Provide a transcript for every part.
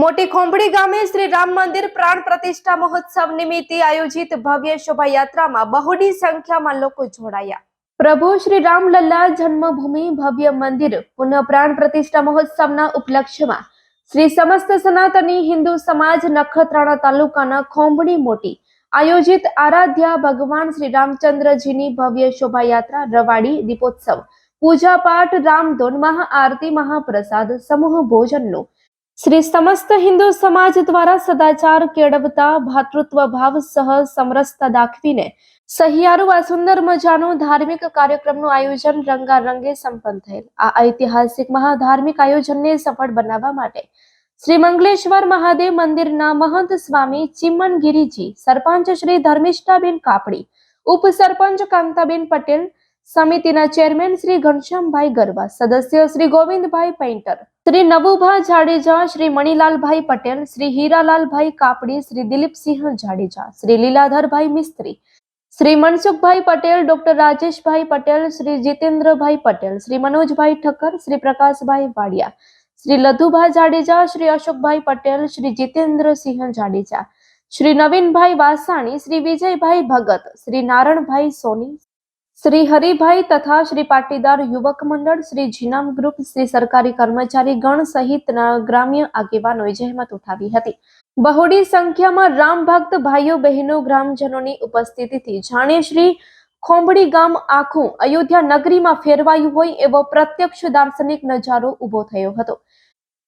મોટી ખોંભડી ગામે શ્રી રામ મંદિર પ્રાણ પ્રતિષ્ઠા મહોત્સવ નિમિત્તે આયોજિત ભવ્ય શોભાયાત્રામાં બહોળી સંખ્યામાં લોકો જોડાયા. પ્રભુ શ્રી રામલલ્લા જન્મભૂમિ ભવ્ય મંદિર પુનઃ પ્રાણ પ્રતિષ્ઠા મહોત્સવના ઉપલક્ષ્યમાં શ્રી સમસ્ત સનાતની હિન્દુ સમાજ નખત્રાણા તાલુકાના ખોંભણી મોટી આયોજિત આરાધ્યા ભગવાન શ્રી રામચંદ્રજીની ભવ્ય શોભાયાત્રા રવાડી દીપોત્સવ પૂજા પાઠ રામધૂન, મહાઆરતી, મહાપ્રસાદ, સમૂહ ભોજનનું શ્રી સમસ્ત હિન્દુ સમાજ દ્વારા સદાચાર કેળવતા ભાતૃત્વ ભાવ સહ સમરસતા દાખવીને સહિયારુ આ સુંદર મજાનું ધાર્મિક કાર્યક્રમનું આયોજન રંગારંગે સંપન્ન થયેલ. આ ઐતિહાસિક મહાધાર્મિક આયોજનને સફળ બનાવવા માટે શ્રી મંગલેશ્વર મહાદેવ મંદિરના મહંત સ્વામી ચિમનગીરીજી, સરપંચ શ્રી ધર્મિષ્ઠાબેન કાપડી, ઉપસરપંચ કાંતાબેન પટેલ સમિતિના ચેરમેન શ્રી ઘનશ્યામભાઈ ગરવા, સદસ્ય શ્રી ગોવિંદભાઈ પેન્ટર શ્રી નવુભા જાડેજા, શ્રી મણિલાલભાઈ પટેલ, શ્રી હીરાલાલભાઈ કાપડી, શ્રી દિલીપસિંહ જાડેજા, શ્રી લીલાધરભાઈ મિસ્ત્રી, શ્રી મનસુખભાઈ પટેલ, ડોક્ટર રાજેશભાઈ પટેલ, શ્રી જીતેન્દ્રભાઈ પટેલ, શ્રી મનોજભાઈ ઠક્કર, શ્રી પ્રકાશભાઈ વાડિયા, શ્રી લધુભા જાડેજા, શ્રી અશોકભાઈ પટેલ, શ્રી જીતેન્દ્રસિંહ જાડેજા, શ્રી નવીનભાઈ વાસાણી, શ્રી વિજયભાઈ ભગત, શ્રી નારણભાઈ સોની શ્રી હરિભાઈ તથા શ્રી પાટીદાર યુવક મંડળ, શ્રી જીનામ ગ્રુપ, શ્રી સરકારી કર્મચારી ગણ સહિતના ગ્રામ્ય આગેવાનોએ જહેમત ઉઠાવી હતી. બહોળી સંખ્યામાં રામ ભક્ત ભાઈઓ, બહેનો, ગ્રામજનોની ઉપસ્થિતિથી જાણે શ્રી ખોંભડી ગામ આખું અયોધ્યા નગરીમાં ફેરવાયું હોય એવો પ્રત્યક્ષ દાર્શનિક નજારો ઊભો થયો હતો.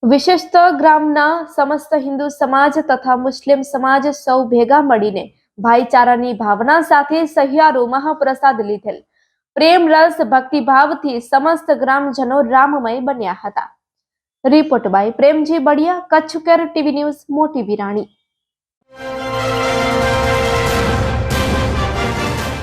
વિશેષત ગ્રામના સમસ્ત હિન્દુ સમાજ તથા મુસ્લિમ સમાજ સૌ ભેગા મળીને ભાઈચારાની ભાવના સાથે સહિયારો મહાપ્રસાદ લીધેલ. પ્રેમ રસ, ભક્તિભાવથી સમસ્ત ગ્રામજનો રામમય બન્યા હતા. Report by Premji Badiya, Kutch care TV news, Moti Virani.